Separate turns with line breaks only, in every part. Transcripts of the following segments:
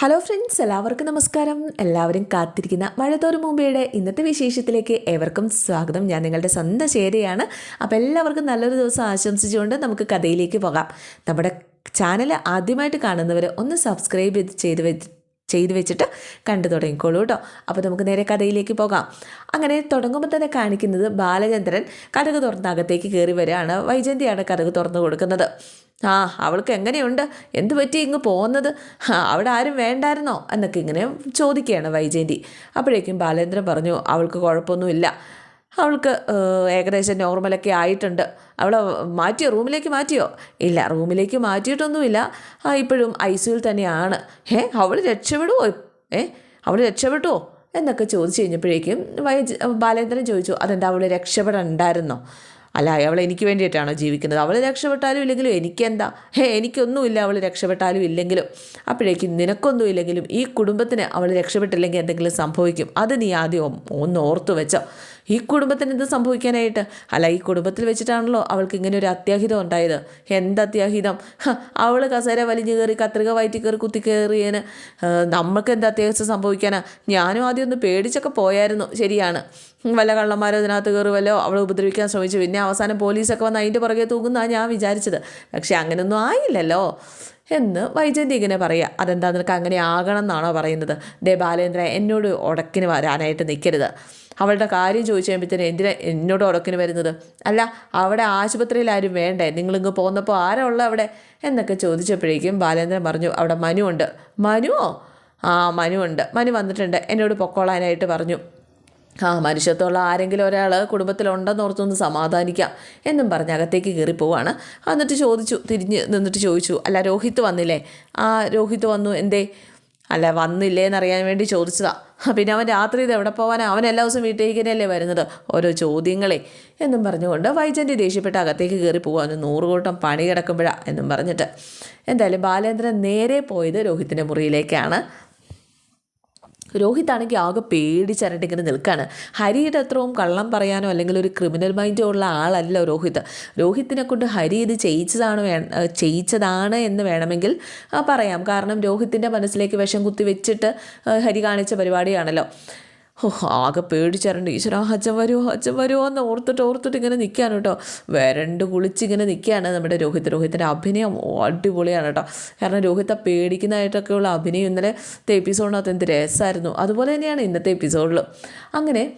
Hello friends എല്ലാവർക്കും നമസ്കാരം. എല്ലാവരും കാത്തിരിക്കുന്ന മഴത്തോറും മുമ്പയുടെ ഇന്നത്തെ വിശേഷത്തിലേക്ക് ഏവർക്കും സ്വാഗതം. ഞാൻ നിങ്ങളുടെ സ്വന്തം ചേരയാണ് അപ്പോൾ എല്ലാവർക്കും നല്ലൊരു ദിവസം ആശംസിച്ചുകൊണ്ട് നമുക്ക് കഥയിലേക്ക് പോകാം. നമ്മുടെ ചാനൽ ആദ്യമായിട്ട് കാണുന്നവർ ഒന്ന് സബ്സ്ക്രൈബ് ചെയ്ത് ചെയ്തു വെച്ചിട്ട് കണ്ടു തുടങ്ങിക്കോളൂ കേട്ടോ അപ്പോൾ നമുക്ക് നേരെ കഥയിലേക്ക് പോകാം. അങ്ങനെ തുടങ്ങുമ്പോൾ തന്നെ കാണിക്കുന്നത് ബാലചന്ദ്രൻ കടക് തുറന്ന് അകത്തേക്ക് കയറി വരികയാണ്. വൈജന്തിയാണ് കടക് തുറന്നു കൊടുക്കുന്നത്. ആ അവൾക്ക് എങ്ങനെയുണ്ട്? എന്ത് പറ്റി ഇങ്ങ് പോകുന്നത് അവിടെ ആരും വേണ്ടായിരുന്നോ? എന്നൊക്കെ ഇങ്ങനെ ചോദിക്കുകയാണ് വൈജയന്തി. അപ്പോഴേക്കും ബാലേന്ദ്രൻ പറഞ്ഞു അവൾക്ക് കുഴപ്പമൊന്നുമില്ല. അവൾക്ക് ഏകദേശം നോർമലൊക്കെ ആയിട്ടുണ്ട്. അവളെ മാറ്റിയോ? റൂമിലേക്ക് മാറ്റിയോ? ഇല്ല റൂമിലേക്ക് മാറ്റിയിട്ടൊന്നുമില്ല. ആ, ഇപ്പോഴും ഐ സിയുൽ തന്നെയാണ്. ഏ അവൾ രക്ഷപ്പെടുമോ ഏ അവൾ രക്ഷപ്പെട്ടുവോ? എന്നൊക്കെ ചോദിച്ചു കഴിഞ്ഞപ്പോഴേക്കും വൈ ബാലേന്ദ്രൻ ചോദിച്ചു അതെന്താ അവൾ രക്ഷപ്പെടണ്ടായിരുന്നോ? അല്ല അവൾ എനിക്ക് വേണ്ടിയിട്ടാണോ ജീവിക്കുന്നത്? അവൾ രക്ഷപ്പെട്ടാലും ഇല്ലെങ്കിലും എനിക്കെന്താ? ഹേ എനിക്കൊന്നുമില്ല അവൾ രക്ഷപ്പെട്ടാലും ഇല്ലെങ്കിലും. അപ്പോഴേക്കും നിനക്കൊന്നും ഇല്ലെങ്കിലും ഈ കുടുംബത്തിന് അവൾ രക്ഷപ്പെട്ടില്ലെങ്കിൽ എന്തെങ്കിലും സംഭവിക്കും. അത് നീ ആദ്യം ഒന്ന് ഓർത്തു വെച്ചോ. ഈ കുടുംബത്തിന് എന്ത് സംഭവിക്കാനായിട്ട്? അല്ല ഈ കുടുംബത്തിൽ വെച്ചിട്ടാണല്ലോ അവൾക്ക് ഇങ്ങനെ ഒരു അത്യാഹിതം ഉണ്ടായത്. എന്ത് അത്യാഹിതം? അവൾ കസേര വലിഞ്ഞു കയറി കത്രിക വയറ്റി കയറി കുത്തി കയറിയതിന് നമുക്ക് എന്ത് അത്യാഹിതം സംഭവിക്കാനാ? ഞാനും ആദ്യം ഒന്ന് പേടിച്ചൊക്കെ പോയായിരുന്നു. ശരിയാണ്. വല്ല കള്ളന്മാരോ ഇതിനകത്ത് കയറി വല്ലോ അവളെ ഉപദ്രവിക്കാൻ ശ്രമിച്ചു. പിന്നെ അവസാനം പോലീസൊക്കെ വന്ന് അതിന്റെ പുറകെ തൂങ്ങുന്നതാണ് ഞാൻ വിചാരിച്ചത്. പക്ഷേ അങ്ങനെയൊന്നും ആയില്ലല്ലോ. എന്ന് വൈജയന്തി ഇങ്ങനെ പറയുക അതെന്താ നിനക്ക് അങ്ങനെ ആകണം എന്നാണോ പറയുന്നത്? ദേ ബാലേന്ദ്ര എന്നോട് ഉടക്കിന് വരാനായിട്ട് നിൽക്കരുത് അവളുടെ കാര്യം ചോദിച്ചു കഴിയുമ്പോഴത്തേന് എന്തിനാ എന്നോട് ഉടക്കിന് വരുന്നത്? അല്ല അവിടെ ആശുപത്രിയിൽ ആരും വേണ്ടേ? നിങ്ങളിങ്ങ് പോകുന്നപ്പോൾ ആരാ ഉള്ളത് അവിടെ? എന്നൊക്കെ ചോദിച്ചപ്പോഴേക്കും ബാലേന്ദ്രൻ പറഞ്ഞു അവിടെ മനു ഉണ്ട്. മനുവോ ആ മനു ഉണ്ട്. മനു വന്നിട്ടുണ്ട്. എന്നോട് പൊക്കോളാനായിട്ട് പറഞ്ഞു. ആ മനുഷ്യത്തുള്ള ആരെങ്കിലും ഒരാൾ കുടുംബത്തിലുണ്ടെന്ന് ഓർത്തൊന്ന് സമാധാനിക്കാം എന്നും പറഞ്ഞ് അകത്തേക്ക് കയറി പോവാണ്. എന്നിട്ട് ചോദിച്ചു തിരിഞ്ഞ് നിന്നിട്ട് ചോദിച്ചു അല്ല രോഹിത് വന്നില്ലേ? ആ രോഹിത് വന്നു. എന്തേ? അല്ല വന്നില്ലേ എന്നറിയാൻ വേണ്ടി ചോദിച്ചതാ. പിന്നെ അവൻ രാത്രി ഇത് എവിടെ പോകാനാ അവൻ എല്ലാ ദിവസവും വീട്ടിലേക്ക് തന്നെയല്ലേ വരുന്നത്? ഓരോ ചോദ്യങ്ങളെ എന്നും പറഞ്ഞുകൊണ്ട് വൈജന്റെ ദേഷ്യപ്പെട്ട് അകത്തേക്ക് കയറി പോകാൻ നൂറുകൂട്ടം പണി കിടക്കുമ്പോഴാണ് എന്നും പറഞ്ഞിട്ട്. എന്തായാലും ബാലേന്ദ്രൻ നേരെ പോയത് രോഹിത്തിന്റെ മുറിയിലേക്കാണ്. രോഹിത് ആണെങ്കിൽ ആകെ പേടിച്ചരണ്ട് ഇങ്ങനെ നിൽക്കുകയാണ് ഹരിയുടെ അത്രയും കള്ളം പറയാനോ അല്ലെങ്കിൽ ഒരു ക്രിമിനൽ മൈൻഡോ ഉള്ള ആളല്ല രോഹിത്. രോഹിത്തിനെ കൊണ്ട് ഹരി ഇത് ചെയ്യിച്ചതാണ് വേ ചെയ്യിച്ചതാണ് എന്ന് വേണമെങ്കിൽ പറയാം. കാരണം രോഹിത്തിന്റെ മനസ്സിലേക്ക് വിഷം കുത്തി വെച്ചിട്ട് ഹരി കാണിച്ച പരിപാടിയാണല്ലോ. ആകെ പേടിച്ചരണ്ട് ഈശ്വര അച്ഛൻ വരുമോ അച്ഛൻ വരുമോ എന്ന് ഓർത്തിട്ട് ഓർത്തിട്ട് ഇങ്ങനെ നിൽക്കുകയാണ് കേട്ടോ. വരണ്ട് കുളിച്ചിങ്ങനെ നിൽക്കുകയാണ് നമ്മുടെ രോഹിത്. രോഹിത്തിന്റെ അഭിനയം അടിപൊളിയാണ് കേട്ടോ. കാരണം രോഹിത്തെ പേടിക്കുന്നതായിട്ടൊക്കെയുള്ള അഭിനയം ഇന്നലത്തെ എപ്പിസോഡിനകത്ത് എന്ത് രസമായിരുന്നു അതുപോലെ തന്നെയാണ് ഇന്നത്തെ എപ്പിസോഡിൽ അങ്ങനെ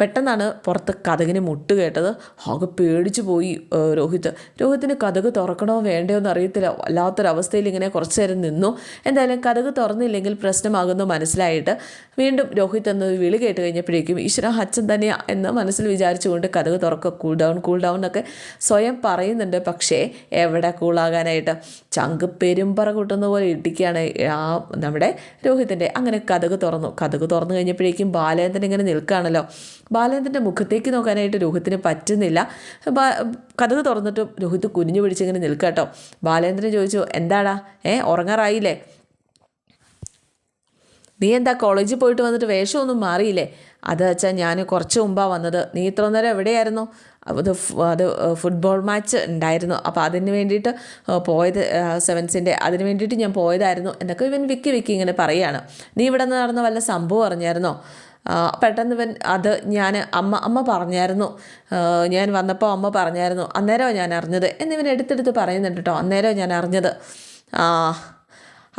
പെട്ടെന്നാണ് പുറത്ത് കഥകിന് മുട്ട് കേട്ടത്. ആകെ പേടിച്ചു പോയി രോഹിത്. രോഹിത്തിന് കഥക് തുറക്കണോ വേണ്ടയോ എന്ന് അറിയത്തില്ല. വല്ലാത്തൊരവസ്ഥയിൽ ഇങ്ങനെ കുറച്ച് നേരം നിന്നു. എന്തായാലും കഥക് തുറന്നില്ലെങ്കിൽ പ്രശ്നമാകുന്നു മനസ്സിലായിട്ട് വീണ്ടും രോഹിത് എന്ന വിളി കേട്ട് കഴിഞ്ഞപ്പോഴേക്കും ഈശ്വര അച്ഛൻ തന്നെയാ എന്ന് മനസ്സിൽ വിചാരിച്ചുകൊണ്ട് കഥക് തുറക്കുക കൂൾ ഡൗൺ കൂൾ ഡൗൺ എന്നൊക്കെ സ്വയം പറയുന്നുണ്ട്. പക്ഷേ എവിടെ കൂളാകാനായിട്ട് ചങ്ക് പെരുമ്പറ കൂട്ടുന്ന പോലെ ഇടിക്കുകയാണ്. ആ നമ്മുടെ രോഹിത്തിന്റെ അങ്ങനെ കഥക് തുറന്നു. കഥക് തുറന്നു കഴിഞ്ഞപ്പോഴേക്കും ബാലേന്ദ്രൻ ഇങ്ങനെ നിൽക്കുകയാണല്ലോ. ബാലേന്ദ്രന്റെ മുഖത്തേക്ക് നോക്കാനായിട്ട് രോഹിത്തിന് പറ്റുന്നില്ല. കഥക തുറന്നിട്ട് രോഹിത് കുനിഞ്ഞു പിടിച്ചിങ്ങനെ നിൽക്കുക കേട്ടോ ബാലേന്ദ്രൻ ചോദിച്ചു എന്താടാ? ഏ ഉറങ്ങാറായില്ലേ? നീ എന്താ കോളേജിൽ പോയിട്ട് വന്നിട്ട് വേഷമൊന്നും മാറിയില്ലേ? അത് വെച്ചാൽ ഞാൻ കുറച്ച് മുമ്പാണ് വന്നത്. നീ ഇത്ര നേരം എവിടെയായിരുന്നു? അത് അത് ഫുട്ബോൾ മാച്ച് ഉണ്ടായിരുന്നു. അപ്പോൾ അതിന് വേണ്ടിയിട്ട് പോയത് സെവൻസിന്റെ അതിന് വേണ്ടിയിട്ട് ഞാൻ പോയതായിരുന്നു. എന്നൊക്കെ ഇവൻ വിക്കി വിക്കി ഇങ്ങനെ പറയുകയാണ് നീ ഇവിടെ നിന്ന് നടന്ന വല്ല സംഭവം അറിഞ്ഞായിരുന്നോ? പെട്ടെന്ന് ഇവൻ അത് ഞാൻ അമ്മ അമ്മ പറഞ്ഞായിരുന്നു. ഞാൻ വന്നപ്പോൾ അമ്മ പറഞ്ഞായിരുന്നു അന്നേരമോ ഞാൻ അറിഞ്ഞത്. എന്നിവൻ എടുത്തെടുത്ത് പറയുന്നുണ്ട് കേട്ടോ അന്നേരമോ ഞാൻ അറിഞ്ഞത്.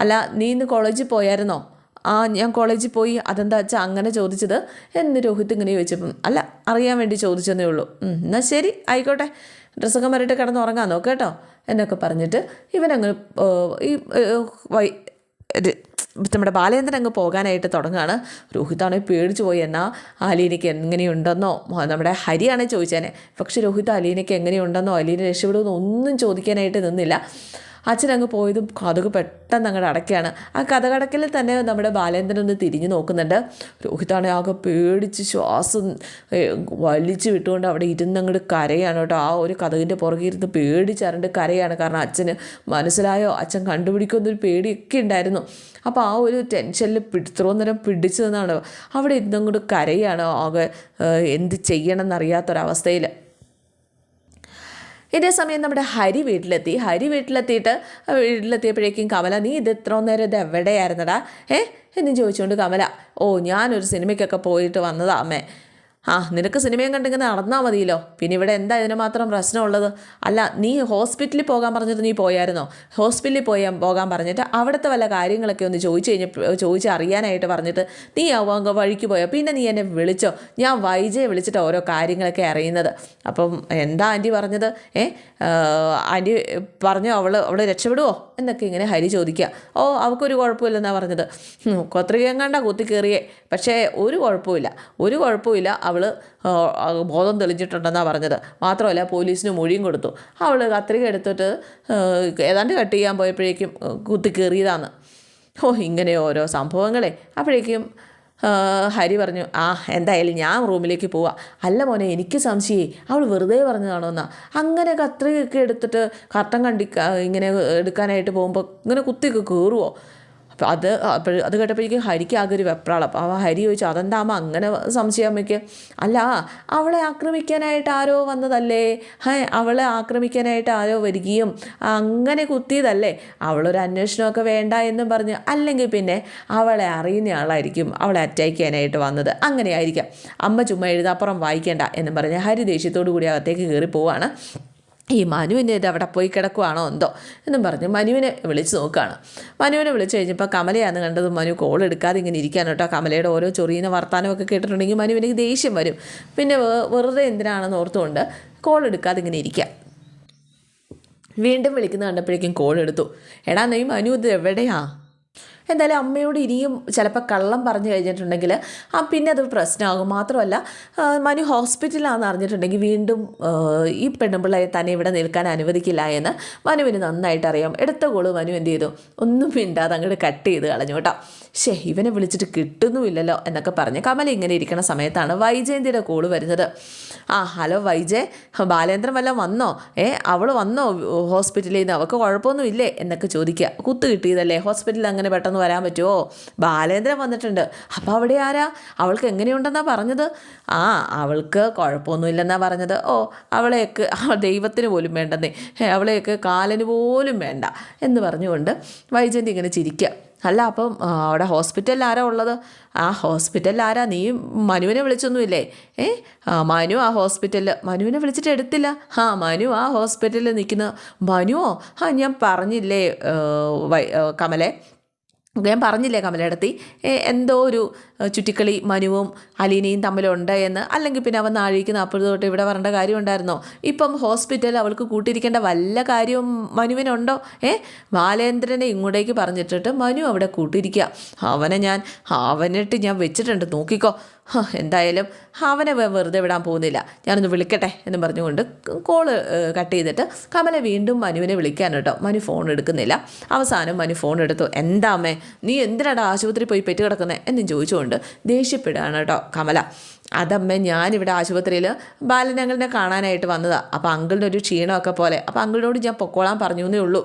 അല്ല നീ ഇന്ന് കോളേജിൽ പോയായിരുന്നോ? ആ ഞാൻ കോളേജിൽ പോയി അതെന്താ വെച്ചാൽ അങ്ങനെ ചോദിച്ചത്? എന്ന് രോഹിത് ഇങ്ങനെ ചോദിച്ചപ്പം അല്ല അറിയാൻ വേണ്ടി ചോദിച്ചെന്നേ ഉള്ളൂ. എന്നാൽ ശരി ആയിക്കോട്ടെ ഡ്രസ്സൊക്കെ മാറിയിട്ട് കിടന്ന് ഉറങ്ങാൻ നോക്കേട്ടോ എന്നൊക്കെ പറഞ്ഞിട്ട് ഇവനങ്ങ് ഈ വൈ നമ്മുടെ ബാലേന്ദ്രൻ അങ്ങ് പോകാനായിട്ട് തുടങ്ങുകയാണ്. രോഹിതാണെങ്കിൽ പേടിച്ചു പോയി എന്നാൽ അലീനയ്ക്ക് എങ്ങനെയുണ്ടെന്നോ? നമ്മുടെ ഹരിയാണെ ചോദിച്ചേനെ പക്ഷെ രോഹിത് അലീനയ്ക്ക് എങ്ങനെയുണ്ടെന്നോ അലീന രക്ഷപ്പെടുമെന്നോ ഒന്നും ചോദിക്കാനായിട്ട് നിന്നില്ല. അച്ഛൻ അങ്ങ് പോയതും കഥക് പെട്ടെന്ന് അങ്ങോട്ട് അടയ്ക്കുകയാണ്. ആ കഥകടക്കലിൽ തന്നെ നമ്മുടെ ബാലേന്ദ്രൻ ഒന്ന് തിരിഞ്ഞു നോക്കുന്നുണ്ട്. രോഹിതാണെ ആകെ പേടിച്ച് ശ്വാസം വലിച്ചു വിട്ടുകൊണ്ട് അവിടെ ഇരുന്നങ്ങോട്ട് കരയാണ് കേട്ടോ. ആ ഒരു കഥകിന്റെ പുറകെ ഇരുന്ന് പേടിച്ചറിഞ്ഞിട്ട് കരയാണ്. കാരണം അച്ഛന് മനസ്സിലായോ? അച്ഛൻ കണ്ടുപിടിക്കുമെന്നൊരു പേടിയൊക്കെ ഉണ്ടായിരുന്നു. അപ്പോൾ ആ ഒരു ടെൻഷനിൽ പിടിത്രോ നേരം പിടിച്ചു നിന്നാണ് അവിടെ ഇരുന്നങ്ങോട്ട് കരയാണ് ആകെ എന്ത് ചെയ്യണം എന്നറിയാത്തൊരവസ്ഥയിൽ ഇതേ സമയം നമ്മുടെ ഹരി വീട്ടിലെത്തി. ഹരി വീട്ടിലെത്തിയിട്ട് വീട്ടിലെത്തിയപ്പോഴേക്കും കമല നീ ഇത് ഇത്ര നേരം ഇത് എവിടെയായിരുന്നടാ? ഏ? എന്ന് ചോദിച്ചുകൊണ്ട് കമല ഓ ഞാനൊരു സിനിമയ്ക്കൊക്കെ പോയിട്ട് വന്നതാ അമ്മേ. ആ നിനക്ക് സിനിമയും കണ്ടിങ്ങനെ നടന്നാൽ മതിയല്ലോ. പിന്നെ ഇവിടെ എന്താ ഇതിന് മാത്രം പ്രശ്നമുള്ളത്? അല്ല നീ ഹോസ്പിറ്റലിൽ പോകാൻ പറഞ്ഞിട്ട് നീ പോയായിരുന്നോ? ഹോസ്പിറ്റലിൽ പോയാൽ പോകാൻ പറഞ്ഞിട്ട് അവിടുത്തെ വല്ല കാര്യങ്ങളൊക്കെ ഒന്ന് ചോദിച്ചു കഴിഞ്ഞ് ചോദിച്ച് അറിയാനായിട്ട് പറഞ്ഞിട്ട് നീ അവങ്ക വഴിക്ക് പോയോ? പിന്നെ നീ എന്നെ വിളിച്ചോ? ഞാൻ വൈജയെ വിളിച്ചിട്ട് ഓരോ കാര്യങ്ങളൊക്കെ അറിയുന്നത്. അപ്പം എന്താ ആന്റി പറഞ്ഞത്? ഏ ആന്റി പറഞ്ഞോ അവൾ അവൾ രക്ഷപ്പെടുവോ? എന്നൊക്കെ ഇങ്ങനെ ഹരി ചോദിക്കുക. ഓ അവൾക്കൊരു കുഴപ്പമില്ലെന്നാണ് പറഞ്ഞത്. കൊത്രികേങ്ങാണ്ട കുത്തി കയറിയേ പക്ഷേ ഒരു കുഴപ്പമില്ല. ഒരു കുഴപ്പമില്ല. അവൾ ബോധം തെളിഞ്ഞിട്ടുണ്ടെന്നാണ് പറഞ്ഞത്. മാത്രമല്ല പോലീസിന് മൊഴിയും കൊടുത്തു. അവൾ കത്രിക എടുത്തിട്ട് ഏതാണ്ട് കട്ട് ചെയ്യാൻ പോയപ്പോഴേക്കും കുത്തി കയറിയതാണ്. ഓ ഇങ്ങനെ ഓരോ സംഭവങ്ങളെ. അപ്പോഴേക്കും ഹരി പറഞ്ഞു ആ എന്തായാലും ഞാൻ റൂമിലേക്ക് പോവാം. അല്ല മോനെ എനിക്ക് സംശയേ. അവൾ വെറുതെ പറഞ്ഞതാണോ എന്നാ അങ്ങനെ കത്രികയൊക്കെ എടുത്തിട്ട് കർട്ടൻ കണ്ടി ഇങ്ങനെ എടുക്കാനായിട്ട് പോകുമ്പോൾ ഇങ്ങനെ കുത്തിയൊക്കെ കയറുമോ അപ്പം അത് അപ്പോൾ അത് കേട്ടപ്പോഴേക്കും ഹരിക്ക് ആകെ ഒരു വെപ്രാളം. അപ്പോൾ ഹരി ചോദിച്ചു അതെന്താ അമ്മ അങ്ങനെ സംശയം അമ്മയ്ക്ക്? അല്ല അവളെ ആക്രമിക്കാനായിട്ട് ആരോ വന്നതല്ലേ? ഹേ അവളെ ആക്രമിക്കാനായിട്ട് ആരോ വരികയും അങ്ങനെ കുത്തിയതല്ലേ? അവളൊരു അന്വേഷണമൊക്കെ വേണ്ട എന്നും പറഞ്ഞ്. അല്ലെങ്കിൽ പിന്നെ അവളെ അറിയുന്ന ആളായിരിക്കും അവളെ അറ്റാക്ക് ചെയ്യാനായിട്ട് വന്നത്. അങ്ങനെയായിരിക്കാം. അമ്മ ചുമ്മാ എഴുതാപ്പുറം വായിക്കേണ്ട എന്നും പറഞ്ഞ് ഹരി ദേഷ്യത്തോടു കൂടി അകത്തേക്ക് കയറി പോവാണ് ഈ മനുവിന്റെ ഇത് അവിടെ പോയി കിടക്കുവാണോ എന്തോ എന്നും പറഞ്ഞ് മനുവിനെ വിളിച്ച് നോക്കുകയാണ്. മനുവിനെ വിളിച്ച് കഴിഞ്ഞപ്പോൾ കമലയാന്ന് കണ്ടത് മനു കോൾ എടുക്കാതെ ഇങ്ങനെ ഇരിക്കാൻ കേട്ടോ. കമലയുടെ ഓരോ ചൊറിയുന്ന വർത്തമാനമൊക്കെ കേട്ടിട്ടുണ്ടെങ്കിൽ മനുവിന് ദേഷ്യം വരും. പിന്നെ വെറുതെ എന്തിനാണെന്ന് ഓർത്തുകൊണ്ട് കോൾ എടുക്കാതെ ഇങ്ങനെ ഇരിക്കാം വീണ്ടും വിളിക്കുന്ന കണ്ടപ്പോഴേക്കും കോൾ എടുത്തു. എടാ നീ മനു ഇത് എവിടെയാ? എന്തായാലും അമ്മയോട് ഇനിയും ചിലപ്പോൾ കള്ളം പറഞ്ഞു കഴിഞ്ഞിട്ടുണ്ടെങ്കിൽ ആ പിന്നെ അത് പ്രശ്നമാകും. മാത്രമല്ല മനു ഹോസ്പിറ്റലാണെന്ന് അറിഞ്ഞിട്ടുണ്ടെങ്കിൽ വീണ്ടും ഈ പെണ്ണുമ്പിള്ളയെ തന്നെ ഇവിടെ നിൽക്കാൻ അനുവദിക്കില്ല എന്ന് മനുവിന് നന്നായിട്ട് അറിയാം. എടുത്ത കോൾ മനു എന്ത് ചെയ്തു? ഒന്നും മിണ്ടാതെ അങ്ങോട്ട് കട്ട് ചെയ്ത് കളഞ്ഞു കേട്ടോ. ശേ ഇവനെ വിളിച്ചിട്ട് കിട്ടുന്നുമില്ലല്ലോ എന്നൊക്കെ പറഞ്ഞ് കമല ഇങ്ങനെ ഇരിക്കുന്ന സമയത്താണ് വൈജയന്തിയുടെ കോൾ വരുന്നത്. ആ ഹലോ വൈജയ് ബാലേന്ദ്രൻ വല്ലതും വന്നോ? ഏ അവൾ വന്നോ ഹോസ്പിറ്റലിൽ നിന്ന്? അവൾക്ക് കുഴപ്പമൊന്നും ഇല്ലേ എന്നൊക്കെ ചോദിക്കുക. കുത്ത് കിട്ടിയതല്ലേ? ഹോസ്പിറ്റലിൽ അങ്ങനെ പെട്ടെന്ന് വരാൻ പറ്റുമോ ബാലേന്ദ്രൻ വന്നിട്ടുണ്ട്. അപ്പോൾ അവിടെ ആരാ? അവൾക്ക് എങ്ങനെയുണ്ടെന്നാ പറഞ്ഞത്? ആ അവൾക്ക് കുഴപ്പമൊന്നുമില്ലെന്നാ പറഞ്ഞത്. ഓ അവളെയൊക്കെ ദൈവത്തിന് പോലും വേണ്ടെന്നേ. അവളെയൊക്കെ കാലന് പോലും വേണ്ട എന്ന് പറഞ്ഞുകൊണ്ട് വൈജയന്തി ഇങ്ങനെ ചിരിക്കുക അല്ല അപ്പം അവിടെ ഹോസ്പിറ്റലിൽ ആരാ ഉള്ളത്? ആ ഹോസ്പിറ്റലിൽ ആരാ? നീ മനുവിനെ വിളിച്ചൊന്നുമില്ലേ? ഏ മനു ആ ഹോസ്പിറ്റലിൽ മനുവിനെ വിളിച്ചിട്ട് എടുത്തില്ല. ആ മനു ആ ഹോസ്പിറ്റലിൽ നിൽക്കുന്ന. മനുവോ? ആ ഞാൻ പറഞ്ഞില്ലേ കമലെ? ഞാൻ പറഞ്ഞില്ലേ കമലടത്തി എന്തോ ഒരു ചുറ്റിക്കളി മനുവും അലീനയും തമ്മിലുണ്ട് എന്ന്. അല്ലെങ്കിൽ പിന്നെ അവൻ നാഴിക്ക് നാൽപ്പത് തൊട്ട് ഇവിടെ വരേണ്ട കാര്യം ഉണ്ടായിരുന്നോ ഇപ്പം ഹോസ്പിറ്റലിൽ അവൾക്ക് കൂട്ടിയിരിക്കേണ്ട വല്ല കാര്യവും മനുവിനുണ്ടോ? ഏ ബാലേന്ദ്രനെ ഇങ്ങോട്ടേക്ക് പറഞ്ഞിട്ടിട്ട് മനു അവിടെ കൂട്ടിയിരിക്കുക. അവനെ ഞാൻ അവനിട്ട് ഞാൻ വെച്ചിട്ടുണ്ട്. നോക്കിക്കോ. എന്തായാലും അവനെ വെറുതെ വിടാൻ പോകുന്നില്ല. ഞാനൊന്ന് വിളിക്കട്ടെ എന്ന് പറഞ്ഞുകൊണ്ട് കോൾ കട്ട് ചെയ്തിട്ട് കമല വീണ്ടും മനുവിനെ വിളിക്കാൻ കേട്ടോ. മനു ഫോൺ എടുക്കുന്നില്ല. അവസാനം മനു ഫോൺ എടുത്തു. എന്താ അമ്മേ? നീ എന്തിനാണ് ആശുപത്രി പോയി പെറ്റ് കിടക്കുന്നത് എന്നും ചോദിച്ചുകൊണ്ട് ദേഷ്യപ്പെടുകയാണ് കേട്ടോ കമല. അതമ്മ ഞാനിവിടെ ആശുപത്രിയിൽ ബാലനങ്ങളിനെ കാണാനായിട്ട് വന്നതാണ് അപ്പോൾ അങ്കിളിന്റെ ഒരു ക്ഷീണമൊക്കെ പോലെ. അപ്പോൾ അങ്കിളിനോട് ഞാൻ പൊക്കോളാൻ പറഞ്ഞു എന്നേ ഉള്ളൂ.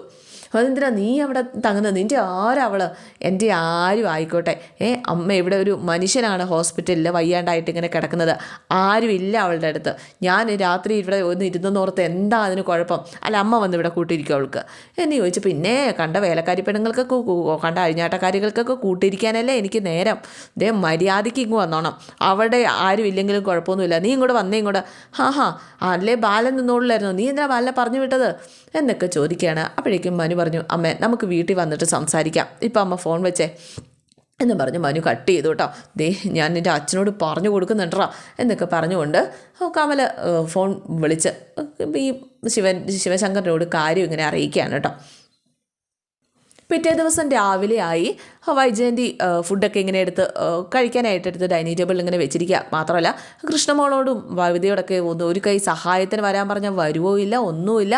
അതെന്തിനാ നീ അവിടെ തങ്ങുന്നത് നിന്റെ ആരവൾ? എന്റെ ആരും ആയിക്കോട്ടെ. ഏ അമ്മ ഇവിടെ ഒരു മനുഷ്യനാണ് ഹോസ്പിറ്റലിൽ വയ്യാണ്ടായിട്ട് ഇങ്ങനെ കിടക്കുന്നത്. ആരുമില്ല അവളുടെ അടുത്ത്. ഞാൻ രാത്രി ഇവിടെ ഒന്ന് ഇരുന്നെന്നോർത്ത് എന്താ അതിന് കുഴപ്പം? അല്ല അമ്മ വന്ന് ഇവിടെ കൂട്ടിയിരിക്കും അവൾക്ക്. എന്ന് ചോദിച്ചു പിന്നെ കണ്ട വേലക്കാരി പെണ്ണുങ്ങൾക്കൊക്കെ കണ്ട അഴിഞ്ഞാട്ടക്കാരികൾക്കൊക്കെ കൂട്ടിയിരിക്കാനല്ലേ എനിക്ക് നേരം? ദേ മര്യാദയ്ക്ക് ഇങ്ങ് വന്നോണം. അവിടെ ആരും ഇല്ലെങ്കിലും കുഴപ്പമൊന്നുമില്ല. നീ ഇങ്ങോട്ട് വന്നേ ഇങ്ങോട്ട്. ഹാ ഹാ. അല്ലേ ബാലൻ നിന്നോളില്ലായിരുന്നു നീ എന്തിനാ ബാലനെ പറഞ്ഞു വിട്ടത്? എന്നൊക്കെ ചോദിക്കുകയാണ്. അപ്പോഴേക്കും മനു പറഞ്ഞു അമ്മ നമുക്ക് വീട്ടിൽ വന്നിട്ട് സംസാരിക്കാം. ഇപ്പം അമ്മ ഫോൺ വെച്ചേ എന്ന് പറഞ്ഞ് മനു കട്ട് ചെയ്തു കേട്ടോ. ദേ ഞാൻ എന്റെ അച്ഛനോട് പറഞ്ഞു കൊടുക്കുന്നുണ്ടോ എന്നൊക്കെ പറഞ്ഞുകൊണ്ട് കമല ഫോൺ വിളിച്ച് ഈ ശിവൻ ശിവശങ്കറിനോട് കാര്യം ഇങ്ങനെ അറിയിക്കുകയാണ് കേട്ടോ. പിറ്റേ ദിവസം രാവിലെ ആയി. വൈജയന്തി ഫുഡൊക്കെ ഇങ്ങനെ എടുത്ത് കഴിക്കാനായിട്ട് എടുത്ത് ഡൈനിങ് ടേബിളിൽ ഇങ്ങനെ വെച്ചിരിക്കുക. മാത്രമല്ല കൃഷ്ണമോളോടും വവിതയോടൊക്കെ ഒന്ന് ഒരു കൈ സഹായത്തിന് വരാൻ പറഞ്ഞാൽ വരുവോ ഇല്ല ഒന്നുമില്ല.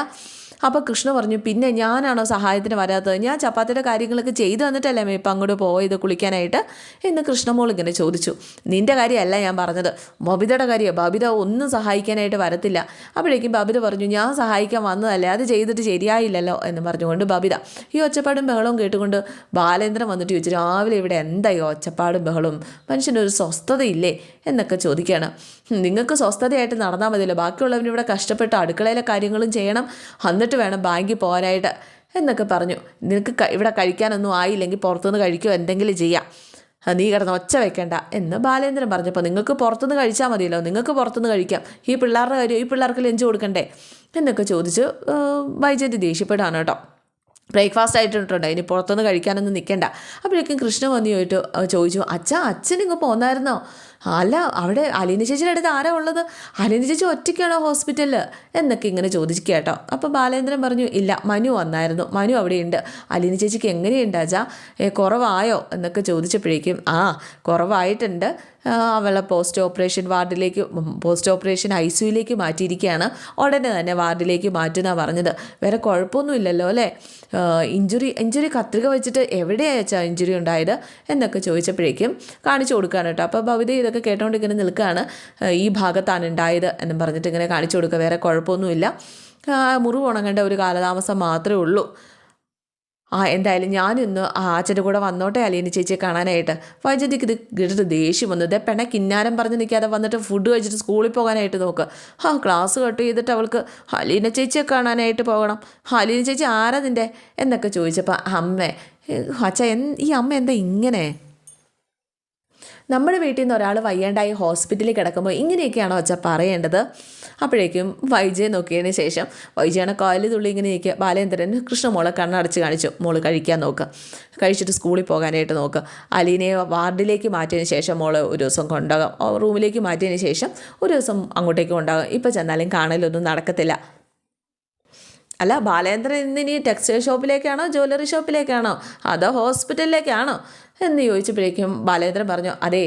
അപ്പോൾ കൃഷ്ണ പറഞ്ഞു പിന്നെ ഞാനാണോ സഹായത്തിന് വരാത്തത്? ഞാൻ ചപ്പാത്തിയുടെ കാര്യങ്ങളൊക്കെ ചെയ്തു തന്നിട്ടല്ലേ ഇപ്പം അങ്ങോട്ട് പോയത് കുളിക്കാനായിട്ട്? എന്ന് കൃഷ്ണമോൾ ഇങ്ങനെ ചോദിച്ചു. നിന്റെ കാര്യമല്ല ഞാൻ പറഞ്ഞത്. ബബിതയുടെ കാര്യം ബബിത ഒന്നും സഹായിക്കാനായിട്ട് വരത്തില്ല. അപ്പോഴേക്കും ബബിത പറഞ്ഞു ഞാൻ സഹായിക്കാൻ വന്നതല്ലേ. അത് ചെയ്തിട്ട് ശരിയായില്ലല്ലോ. എന്ന് പറഞ്ഞുകൊണ്ട് ബബിത ഈ ഒച്ചപ്പാടും ബഹളവും കേട്ടുകൊണ്ട് ബാലേന്ദ്രൻ വന്നിട്ട് ചോദിച്ചു രാവിലെ ഇവിടെ എന്താ ഈ ഒച്ചപ്പാടും ബഹളവും? മനുഷ്യനൊരു സ്വസ്ഥതയില്ലേ? എന്നൊക്കെ ചോദിക്കുകയാണ്. "ഹും, നിങ്ങൾക്ക് സ്വസ്ഥതയായിട്ട് നടന്നാൽ മതിയല്ലോ. ബാക്കിയുള്ളവരിവിടെ കഷ്ടപ്പെട്ട് അടുക്കളയിലെ കാര്യങ്ങളും ചെയ്യണം. എന്നിട്ട് വേണം ബാങ്കിൽ പോകാനായിട്ട് എന്നൊക്കെ പറഞ്ഞു. നിനക്ക് ഇവിടെ കഴിക്കാനൊന്നും ആയില്ലെങ്കിൽ പുറത്തുനിന്ന് കഴിക്കുകയോ എന്തെങ്കിലും ചെയ്യാം. നീ കിടന്ന് ഒച്ച വെക്കേണ്ട എന്ന് ബാലേന്ദ്രൻ പറഞ്ഞപ്പോൾ നിങ്ങൾക്ക് പുറത്തുനിന്ന് കഴിച്ചാൽ മതിയല്ലോ നിങ്ങൾക്ക് പുറത്തുനിന്ന് കഴിക്കാം. ഈ പിള്ളേരുടെ കാര്യം ഈ പിള്ളേർക്ക് ലഞ്ച് കൊടുക്കണ്ടേ? എന്നൊക്കെ ചോദിച്ച് വൈജയന്തി ദേഷ്യപ്പെടാണ് കേട്ടോ. ബ്രേക്ക്ഫാസ്റ്റ് ആയിട്ടുണ്ട് ഇനി പുറത്തുനിന്ന് കഴിക്കാനൊന്നും നിൽക്കണ്ട. അപ്പോഴേക്കും കൃഷ്ണ വന്നു ചോദിച്ചു ചോദിച്ചു അച്ഛാ അച്ഛൻ ഇങ്ങ് പോന്നായിരുന്നോ? അല്ല അവിടെ അലീന ചേച്ചിയുടെ അടുത്ത് ആരാ ഉള്ളത്? അലീന ചേച്ചി ഒറ്റയ്ക്കാണോ ഹോസ്പിറ്റലിൽ എന്നൊക്കെ ഇങ്ങനെ ചോദിക്കുക കേട്ടോ. അപ്പോൾ ബാലേന്ദ്രൻ പറഞ്ഞു ഇല്ല മനു വന്നായിരുന്നു. മനു അവിടെയുണ്ട്. അലീന ചേച്ചിക്ക് എങ്ങനെയുണ്ട് ഏ, കുറവായോ? എന്നൊക്കെ ചോദിച്ചപ്പോഴേക്കും ആ കുറവായിട്ടുണ്ട്. അവളെ പോസ്റ്റ് ഓപ്പറേഷൻ വാർഡിലേക്ക് പോസ്റ്റ് ഓപ്പറേഷൻ ഐ സിയുയിലേക്ക് മാറ്റിയിരിക്കുകയാണ്. ഉടനെ തന്നെ വാർഡിലേക്ക് മാറ്റുന്ന പറഞ്ഞത്. വേറെ കുഴപ്പമൊന്നുമില്ലല്ലോ അല്ലേ? ഇഞ്ചുറി ഇഞ്ചുറി കത്രിക വെച്ചിട്ട് എവിടെയാണ് വെച്ചാൽ ഇഞ്ചുറി ഉണ്ടായത്? എന്നൊക്കെ ചോദിച്ചപ്പോഴേക്കും കാണിച്ചു കൊടുക്കുകയാണ് കേട്ടോ. അപ്പോൾ ഭവിത ഇതൊക്കെ കേട്ടോണ്ട് ഇങ്ങനെ നിൽക്കുകയാണ് ഈ ഭാഗത്താണ് ഉണ്ടായത് എന്നും പറഞ്ഞിട്ട് ഇങ്ങനെ കാണിച്ചു കൊടുക്കുക. വേറെ കുഴപ്പമൊന്നുമില്ല. മുറിവ് ഉണങ്ങേണ്ട ഒരു കാലതാമസം മാത്രമേ ഉള്ളൂ. ആ എന്തായാലും ഞാനിന്ന് ആ അച്ഛന്റെ കൂടെ വന്നോട്ടെ അലീന ചേച്ചിയെ കാണാനായിട്ട്. വൈജന്തിക്ക് ഇത് കേട്ടിട്ട് ദേഷ്യം വന്നു. ഇതേ പെണ്ണെ കിന്നാരം പറഞ്ഞ് നിൽക്കാതെ വന്നിട്ട് ഫുഡ് കഴിച്ചിട്ട് സ്കൂളിൽ പോകാനായിട്ട് നോക്ക്. ആ ക്ലാസ് കട്ട് ചെയ്തിട്ട് അവൾക്ക് അലീന ചേച്ചിയെ കാണാനായിട്ട് പോകണം. അലീന ചേച്ചി ആരാ നിന്റെ? എന്നൊക്കെ ചോദിച്ചപ്പോൾ അമ്മേ. അച്ഛ ഈ അമ്മ എന്താ ഇങ്ങനെ? നമ്മുടെ വീട്ടിൽ നിന്ന് ഒരാൾ വയ്യാണ്ടായി ഹോസ്പിറ്റലിൽ കിടക്കുമ്പോൾ ഇങ്ങനെയൊക്കെയാണോ അച്ഛ പറയേണ്ടത്? അപ്പോഴേക്കും വൈജയെ നോക്കിയതിന് ശേഷം വൈജയാണ് കാൽ തുള്ളി ഇങ്ങനെ ഇരിക്കുക. ബാലേന്ദ്രൻ കൃഷ്ണമോളെ കണ്ണടച്ച് കാണിച്ചു. മോൾ കഴിക്കാൻ നോക്കുക കഴിച്ചിട്ട് സ്കൂളിൽ പോകാനായിട്ട് നോക്കുക അലീനയെ വാർഡിലേക്ക് മാറ്റിയതിന് ശേഷം മോൾ ഒരു ദിവസം കൊണ്ടാകാം റൂമിലേക്ക് മാറ്റിയതിന് ശേഷം ഒരു ദിവസം അങ്ങോട്ടേക്ക് കൊണ്ടാകാം ഇപ്പോൾ ചെന്നാലും കാണലൊന്നും നടക്കത്തില്ല. അല്ല ബാലേന്ദ്രൻ ഇന്നിനി ടെക്സ്റ്റൈൽ ഷോപ്പിലേക്കാണോ ജ്വല്ലറി ഷോപ്പിലേക്കാണോ അതോ ഹോസ്പിറ്റലിലേക്കാണോ എന്ന് ചോദിച്ചപ്പോഴേക്കും ബാലേന്ദ്രൻ പറഞ്ഞു അതെ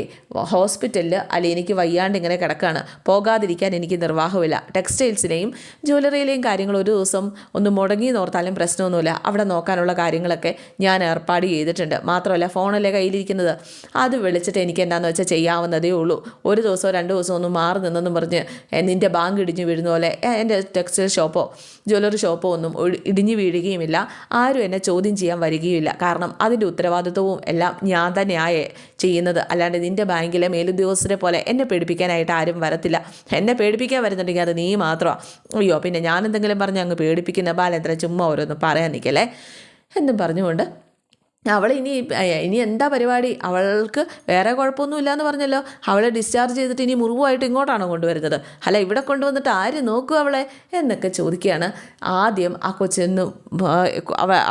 ഹോസ്പിറ്റലിൽ അലീനയ്ക്ക് വയ്യാണ്ട് ഇങ്ങനെ കിടക്കുകയാണ് പോകാതിരിക്കാൻ എനിക്ക് നിർവാഹമില്ല ടെക്സ്റ്റൈൽസിലെയും ജ്വല്ലറിയിലെയും കാര്യങ്ങൾ ഒരു ദിവസം ഒന്ന് മുടങ്ങി നോർത്താലും പ്രശ്നമൊന്നുമില്ല. അവിടെ നോക്കാനുള്ള കാര്യങ്ങളൊക്കെ ഞാൻ ഏർപ്പാട് ചെയ്തിട്ടുണ്ട്. മാത്രമല്ല ഫോണല്ലേ കയ്യിലിരിക്കുന്നത്. അത് വിളിച്ചിട്ട് എനിക്ക് എന്താണെന്ന് വെച്ചാൽ ചെയ്യാവുന്നതേ ഉള്ളൂ. ഒരു ദിവസമോ രണ്ട് ദിവസമോ ഒന്ന് മാറി നിന്നെന്ന് പറഞ്ഞ് "എ, നിന്റെ ബാങ്ക് ഇടിഞ്ഞു വീഴുന്ന പോലെ എന്റെ ടെക്സ്റ്റൈൽ ഷോപ്പോ ജ്വല്ലറി ഷോപ്പോ ഒന്നും ഒഴി- ഇടിഞ്ഞു വീഴുകയുമില്ല. ആരും എന്നെ ചോദ്യം ചെയ്യാൻ വരികയുമില്ല. കാരണം അതിന്റെ ഉത്തരവാദിത്വവും എല്ലാം ഞാൻ തന്നെയായേ ചെയ്യുന്നത്. അല്ലാണ്ട് നിന്റെ ബാങ്കിലെ മേലുദ്യോഗസ്ഥരെ പോലെ എന്നെ പേടിപ്പിക്കാനായിട്ട് ആരും വരത്തില്ല. എന്നെ പേടിപ്പിക്കാൻ വരുന്നുണ്ടെങ്കിൽ അത് നീ മാത്രമാണ് അയ്യോ പിന്നെ ഞാൻ എന്തെങ്കിലും പറഞ്ഞ് അങ്ങ് പേടിപ്പിക്കുന്ന ബാലേന്ദ്ര ചുമ്മാ ഓരോന്ന് പറയാൻ നിൽക്കല്ലേ എന്നും പറഞ്ഞുകൊണ്ട് അവൾ ഇനി ഇനി എന്താ പരിപാടി? അവൾക്ക് വേറെ കുഴപ്പമൊന്നുമില്ല എന്ന് പറഞ്ഞല്ലോ. അവളെ ഡിസ്ചാർജ് ചെയ്തിട്ട് ഇനി മുറിവുമായിട്ട് ഇങ്ങോട്ടാണോ കൊണ്ടുവരുന്നത്? അല്ല ഇവിടെ കൊണ്ടുവന്നിട്ട് ആര് നോക്കും അവളെ? എന്നൊക്കെ ചോദിക്കുകയാണ്. ആദ്യം ആ കൊച്ചൊന്ന്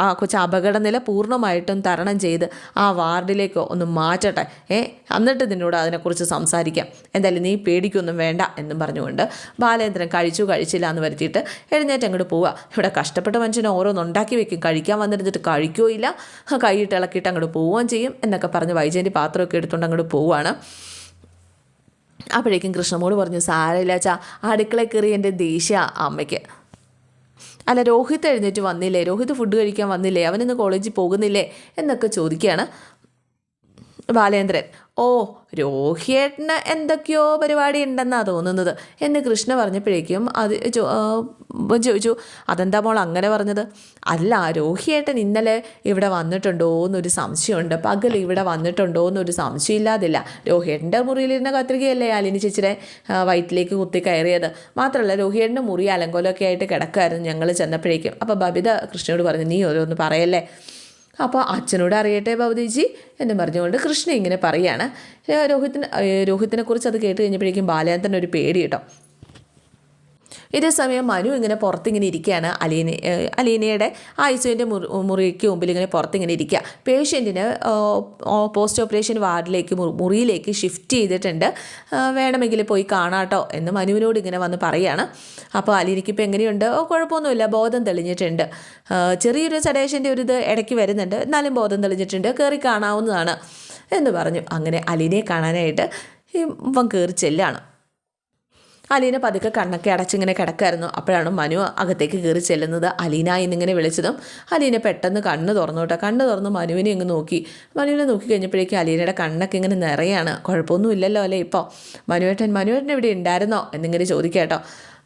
ആ കൊച്ചു അപകടനില പൂർണമായിട്ടും തരണം ചെയ്ത് ആ വാർഡിലേക്ക് ഒന്ന് മാറ്റട്ടെ. ഏ എന്നിട്ട് നിന്നോട് അതിനെക്കുറിച്ച് സംസാരിക്കാം. എന്തായാലും നീ പേടിക്കൊന്നും വേണ്ട എന്നും പറഞ്ഞുകൊണ്ട് ബാലേന്ദ്രൻ കഴിച്ചു കഴിച്ചില്ല എന്ന് വരുത്തിയിട്ട് എഴുന്നേറ്റ് അങ്ങോട്ട് പോവുക. ഇവിടെ കഷ്ടപ്പെട്ട മനുഷ്യനെ ഓരോന്നുണ്ടാക്കി വെക്കും. കഴിക്കാൻ വന്നിരുന്നിട്ട് കഴിക്കുകയോ ഇല്ല. കൈയിട്ട് ഇളക്കിയിട്ട് അങ്ങോട്ട് പോവുകയും ചെയ്യും എന്നൊക്കെ പറഞ്ഞ് വൈജയന്റെ പാത്രമൊക്കെ എടുത്തുകൊണ്ട് അങ്ങോട്ട് പോവുകയാണ്. അപ്പോഴേക്കും കൃഷ്ണമോട് പറഞ്ഞു സാരമില്ല ചാ അടുക്കള കയറി എന്റെ ദേഷ്യ അമ്മയ്ക്ക്. അല്ല രോഹിത് എഴുന്നേറ്റ് വന്നില്ലേ? രോഹിത് ഫുഡ് കഴിക്കാൻ വന്നില്ലേ? അവനിന്ന് കോളേജിൽ പോകുന്നില്ലേ? എന്നൊക്കെ ചോദിക്കുകയാണ് ബാലേന്ദ്രൻ. ഓ രോഹിയേട്ടന് എന്തൊക്കെയോ പരിപാടി ഉണ്ടെന്നാണ് തോന്നുന്നത്. എന്ന് കൃഷ്ണ പറഞ്ഞപ്പോഴേക്കും അത് ചോദിച്ചു അതെന്താ മോൾ അങ്ങനെ പറഞ്ഞത്? അല്ല രോഹിയേട്ടൻ ഇന്നലെ ഇവിടെ വന്നിട്ടുണ്ടോ എന്നൊരു സംശയമുണ്ട്. പകൽ ഇവിടെ വന്നിട്ടുണ്ടോ എന്നൊരു സംശയം ഇല്ലാതില്ല രോഹിയേട്ടന്റെ മുറിയിലിരുന്ന കത്രികയല്ലേ അലിനി ചേച്ചിയുടെ വയറ്റിലേക്ക് കുത്തി കയറിയത്. മാത്രമല്ല രോഹിയേട്ടന്റെ മുറി അലങ്കോലമൊക്കെ ആയിട്ട് കിടക്കുമായിരുന്നു ഞങ്ങൾ ചെന്നപ്പോഴേക്കും. അപ്പോൾ ബബിത കൃഷ്ണയോട് പറഞ്ഞു നീ ഓരോന്ന് പറയല്ലേ? അപ്പോൾ അച്ഛനോട് അറിയട്ടെ ഭവതിജി എന്ന് പറഞ്ഞുകൊണ്ട് കൃഷ്ണ ഇങ്ങനെ പറയാണ്. രോഹിത്തിന് രോഹിത്തിനെ കുറിച്ച് അത് കേട്ട് കഴിഞ്ഞപ്പോഴേക്കും ബാലയാന്തൻ ഒരു പേടി കേട്ടോ. ഇതേ സമയം മനു ഇങ്ങനെ പുറത്തിങ്ങനെ ഇരിക്കുകയാണ്. അലീന അലീനയുടെ ഐസുവിന്റെ മുറി മുറിക്ക് മുമ്പിൽ ഇങ്ങനെ പുറത്തിങ്ങനെ ഇരിക്കുക. പേഷ്യന്റിന് പോസ്റ്റ് ഓപ്പറേഷൻ വാർഡിലേക്ക് മുറിയിലേക്ക് ഷിഫ്റ്റ് ചെയ്തിട്ടുണ്ട്. വേണമെങ്കിൽ പോയി കാണാട്ടോ എന്ന് മനുവിനോട് ഇങ്ങനെ വന്ന് പറയുകയാണ്. അപ്പോൾ അലീനയ്ക്ക് ഇപ്പോൾ എങ്ങനെയുണ്ട്? ഓ കുഴപ്പമൊന്നുമില്ല. ബോധം തെളിഞ്ഞിട്ടുണ്ട്. ചെറിയൊരു സഡേഷന്റെ ഒരു ഇത് ഇടയ്ക്ക് വരുന്നുണ്ട്. എന്നാലും ബോധം തെളിഞ്ഞിട്ടുണ്ട്. കയറി കാണാവുന്നതാണ് എന്ന് പറഞ്ഞു. അങ്ങനെ അലീനയെ കാണാനായിട്ട് ഇവൻ കയറി ചെല്ലാണ് അലീന പതുക്കെ കണ്ണൊക്കെ അടച്ചിങ്ങനെ കിടക്കായിരുന്നു. അപ്പോഴാണ് മനു അകത്തേക്ക് കയറി ചെല്ലുന്നത്. അലീന എന്നിങ്ങനെ വിളിച്ചതും അലീന പെട്ടെന്ന് കണ്ണ് തുറന്നു കേട്ടോ. കണ്ണ് തുറന്ന് മനുവിനെ അങ്ങ് നോക്കി. മനുവിനെ നോക്കി കഴിഞ്ഞപ്പോഴേക്കും അലീനയുടെ കണ്ണൊക്കെ ഇങ്ങനെ നിറയാണ്. കുഴപ്പമൊന്നും ഇല്ലല്ലോ അല്ലേ ഇപ്പോൾ മനുവേട്ടൻ മനുവേട്ടൻ ഇവിടെ ഉണ്ടായിരുന്നോ? എന്നിങ്ങനെ ചോദിക്കാട്ടോ.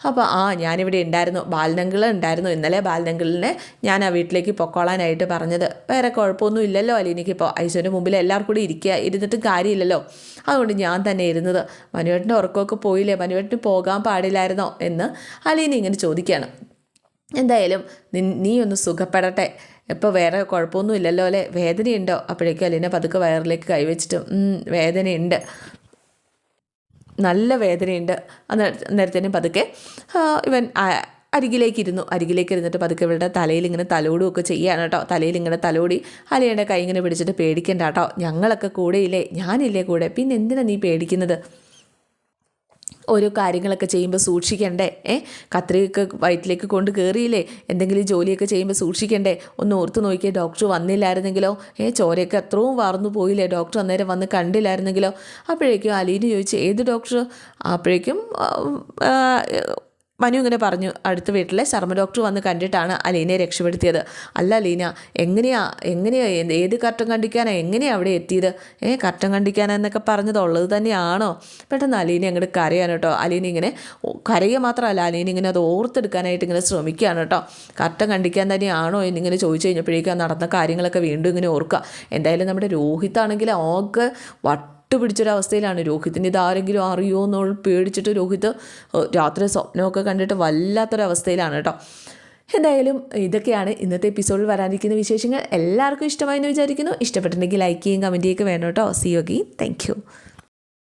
അപ്പോൾ ആ ഞാനിവിടെ ഉണ്ടായിരുന്നു. ബാലനങ്കിൾ ഉണ്ടായിരുന്നു. ഇന്നലെ ബാലനങ്കിളിനെ ഞാൻ ആ വീട്ടിലേക്ക് പൊക്കോളാനായിട്ട് പറഞ്ഞത്. വേറെ കുഴപ്പമൊന്നും ഇല്ലല്ലോ അലീനയ്ക്കിപ്പോൾ ഐശ്വര്യന്റെ മുമ്പിൽ എല്ലാവർക്കും കൂടി ഇരിക്കുക. ഇരുന്നിട്ട് കാര്യമില്ലല്ലോ. അതുകൊണ്ട് ഞാൻ തന്നെ ഇരുന്നത്. മനുവേട്ടന്റെ ഉറക്കമൊക്കെ പോയില്ലേ? മനുവേട്ടന് പോകാൻ പാടില്ലായിരുന്നോ എന്ന് അലീനി ഇങ്ങനെ ചോദിക്കുകയാണ്. എന്തായാലും നീ ഒന്ന് സുഖപ്പെടട്ടെ. ഇപ്പോൾ വേറെ കുഴപ്പമൊന്നും ഇല്ലല്ലോ അല്ലേ? വേദനയുണ്ടോ? അപ്പോഴേക്കും അലീന പതുക്കെ വയറിലേക്ക് കൈവച്ചിട്ട് വേദനയുണ്ട്. നല്ല വേദനയുണ്ട്. അന്നേരത്തേനും പതുക്കെ ഇവൻ അരികിലേക്ക് ഇരുന്നു അരികിലേക്ക് ഇരുന്നിട്ട് പതുക്കെ ഇവളുടെ തലയിൽ ഇങ്ങനെ തലോടും ഒക്കെ ചെയ്യാണ് കേട്ടോ തലയിൽ ഇങ്ങനെ തലോടി അലയുടെ കൈ ഇങ്ങനെ പിടിച്ചിട്ട് പേടിക്കണ്ട കേട്ടോ ഞങ്ങളൊക്കെ കൂടെയില്ലേ? ഞാനില്ലേ കൂടെ? പിന്നെ എന്തിനാ നീ പേടിക്കുന്നത്? ഓരോ കാര്യങ്ങളൊക്കെ ചെയ്യുമ്പോൾ സൂക്ഷിക്കണ്ടേ? ഏ? കത്രികയൊക്കെ വയറ്റിലേക്ക് കൊണ്ട് കയറിയില്ലേ എന്തെങ്കിലും ജോലിയൊക്കെ ചെയ്യുമ്പോൾ സൂക്ഷിക്കണ്ടേ? ഒന്ന് ഓർത്ത് നോക്കിയാൽ ഡോക്ടർ വന്നില്ലായിരുന്നെങ്കിലോ? ഏ ചോരയൊക്കെ അത്രയും വാർന്നു പോയില്ലേ? ഡോക്ടർ അന്നേരം വന്ന് കണ്ടില്ലായിരുന്നെങ്കിലോ? അപ്പോഴേക്കും അലീന് ചോദിച്ചു ഏത് ഡോക്ടർ? അപ്പോഴേക്കും മനു ഇങ്ങനെ പറഞ്ഞു അടുത്ത വീട്ടിലെ ശർമ്മ ഡോക്ടർ വന്ന് കണ്ടിട്ടാണ് അലീനയെ രക്ഷപ്പെടുത്തിയത്. അല്ല അലീന എങ്ങനെയാ എങ്ങനെയാ ഏത് കർട്ടം കണ്ടിക്കാനാ എങ്ങനെയാ അവിടെ എത്തിയത്? ഏ കർട്ടം കണ്ടിക്കാനെന്നൊക്കെ പറഞ്ഞത് ഉള്ളത് തന്നെയാണോ? പെട്ടെന്ന് അലീന അങ്ങോട്ട് കരയാണ് കേട്ടോ. അലീന ഇങ്ങനെ കരയുക മാത്രമല്ല അലീന ഇങ്ങനെ അത് ഓർത്തെടുക്കാനായിട്ട് ഇങ്ങനെ ശ്രമിക്കുകയാണ് കേട്ടോ. കർട്ടം കണ്ടിക്കാൻ തന്നെയാണോ? എന്നിങ്ങനെ ചോദിച്ചു കഴിഞ്ഞപ്പോഴേക്കും നടന്ന കാര്യങ്ങളൊക്കെ വീണ്ടും ഇങ്ങനെ ഓർക്കുക. എന്തായാലും നമ്മുടെ രോഹിത്താണെങ്കിൽ ആകെ വട്ട പിടിച്ചൊരവസ്ഥയിലാണ് രോഹിത്തിന് ഇതാരെങ്കിലും അറിയുമോ എന്നുള്ള പേടിച്ചിട്ട് രോഹിത് രാത്രി സ്വപ്നമൊക്കെ കണ്ടിട്ട് വല്ലാത്തൊരവസ്ഥയിലാണ് കേട്ടോ. എന്തായാലും ഇതൊക്കെയാണ് ഇന്നത്തെ എപ്പിസോഡിൽ വരാനിരിക്കുന്ന വിശേഷങ്ങൾ. എല്ലാവർക്കും ഇഷ്ടമായി എന്ന് വിചാരിക്കുന്നു. ഇഷ്ടപ്പെട്ടിട്ടുണ്ടെങ്കിൽ ലൈക്ക് ചെയ്യും കമന്റ് ചെയ്യുക വേണം കേട്ടോ. സി യോഗി താങ്ക്